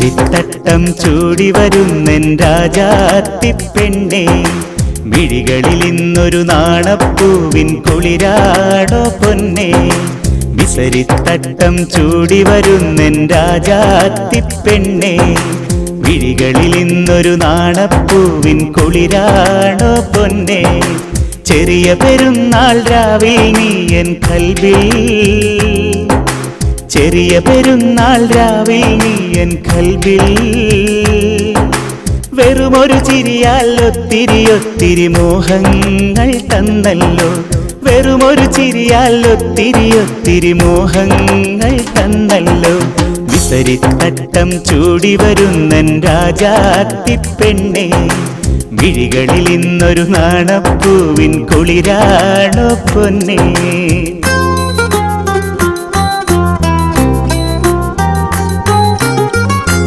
വിസരിത്തട്ടം ചൂടി വരുന്നെൻ രാജാത്തിപ്പെണ്ണേ മിഴികളിൽ ഇന്നൊരു നാണപ്പൂവിൻ കുളിരാടോ പൊന്നേ. വിസരിത്തട്ടം ചൂടി വരുന്നെൻ രാജാത്തിപ്പെണ്ണേ വിഴികളിൽ ഇന്നൊരു നാണപ്പൂവിൻ കുളിരാണോ പൊന്നെ. ചെറിയ പെരുന്നാൾ രാവിൽ നീ എൻ കൽവിൽ ചെറിയ പെരുന്നാൾ രാവിൽ നീ എൻ കൽവിൽ. വെറുമൊരു ചിരിയാൽ ഒത്തിരി ഒത്തിരി മോഹങ്ങൾ തന്നല്ലോ. വെറുമൊരു ചിരിയാൽ ഒത്തിരി ഒത്തിരി മോഹങ്ങൾ തന്നല്ലോ. വിസരിത്തട്ടം ചൂടി വരുന്നൻ രാജാത്തിപ്പെണ്ണേ വിഴികളിൽ ഇന്നൊരു നാണപ്പൂവിൻ കുളിരാണോ പൊന്നേ.